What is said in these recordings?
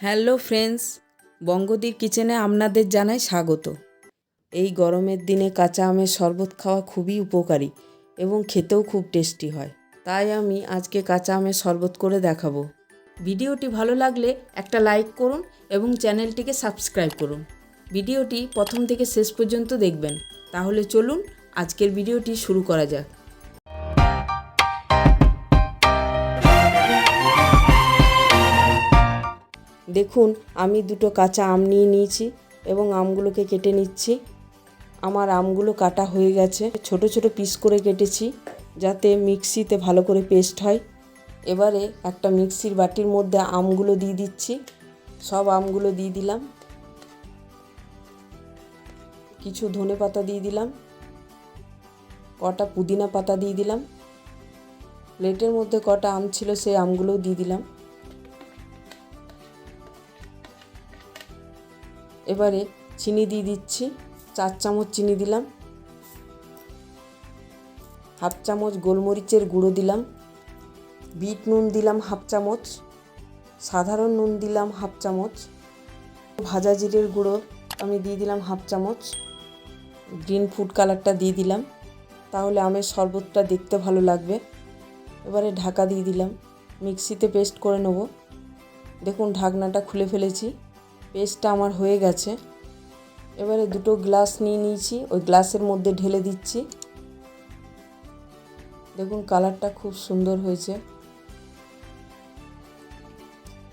Hello friends, বঙ্গদীপ কিচেনে আপনাদের জানাই স্বাগত। এই গরমের দিনে কাঁচা আমের শরবত খাওয়া খুবই উপকারী এবং খেতেও খুব টেস্টি হয়। তাই আমি আজকে কাঁচা আমের শরবত করে দেখাবো। ভিডিওটি ভালো লাগলে একটা লাইক করুন এবং চ্যানেলটিকে সাবস্ক্রাইব করুন। ভিডিওটি প্রথম থেকে শেষ পর্যন্ত দেখবেন। তাহলে চলুন আজকের ভিডিওটি শুরু করা যাক। দেখুন, আমি দুটো কাঁচা আম নিয়ে নিয়েছি এবং আমগুলোকে কেটে নিচ্ছি। আমার আমগুলো কাটা হয়ে গেছে। ছোট ছোট পিস করে কেটেছি যাতে মিক্সিতে ভালো করে পেস্ট হয়। এবারে একটা মিক্সির বাটির মধ্যে আমগুলো দিয়ে দিচ্ছি। সব আমগুলো দিয়ে দিলাম। কিছু ধনে পাতা দিয়ে দিলাম। কটা পুদিনা পাতা দিয়ে দিলাম। প্লেটের মধ্যে কটা আম ছিল সেই আমগুলোও দিয়ে দিলাম। এবারে চিনি দিয়ে দিচ্ছি। চার চামচ চিনি দিলাম। হাফ চামচ গোলমরিচের গুঁড়ো দিলাম। বিট নুন দিলাম হাফ চামচ। সাধারণ নুন দিলাম হাফ চামচ। ভাজা জিরের গুঁড়ো আমি দিয়ে দিলাম হাফ চামচ। গ্রিন ফুড কালারটা দিয়ে দিলাম। তাহলে আমের শরবতটা দেখতে ভালো লাগবে। এবারে ঢাকা দিয়ে দিলাম। মিক্সিতে পেস্ট করে নেব। দেখুন ঢাকনাটা খুলে ফেলেছি। পেস্টটা আমার হয়ে গেছে। এবারে দুটো গ্লাস নিয়ে নিয়েছি, ওই গ্লাসের মধ্যে ঢেলে দিচ্ছি। দেখুন কালারটা খুব সুন্দর হয়েছে।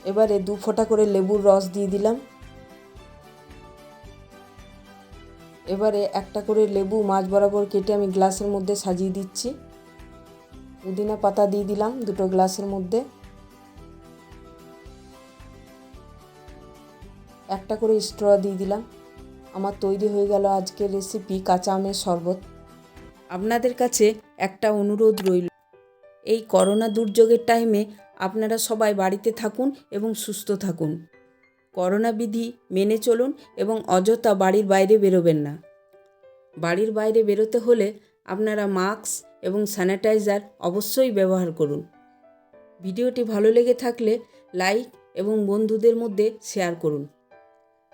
এবারে দু ফোঁটা করে লেবুর রস দিয়ে দিলাম। এবারে একটা করে লেবু মাছ বরাবর কেটে আমি গ্লাসের মধ্যে সাজিয়ে দিচ্ছি। পুদিনা পাতা দিয়ে দিলাম দুটো গ্লাসের মধ্যে। একটা করে স্ট্র দিয়ে দিলাম। আমার তৈরি হয়ে গেল আজকের রেসিপি কাঁচা আমের শরবত। আপনাদের কাছে একটা অনুরোধ রইল, এই করোনা দুর্যোগের টাইমে আপনারা সবাই বাড়িতে থাকুন এবং সুস্থ থাকুন। করোনা বিধি মেনে চলুন এবং অযথা বাড়ির বাইরে বেরোবেন না। বাড়ির বাইরে বেরোতে হলে আপনারা মাস্ক এবং স্যানিটাইজার অবশ্যই ব্যবহার করুন। ভিডিওটি ভালো লেগে থাকলে লাইক এবং বন্ধুদের মধ্যে শেয়ার করুন।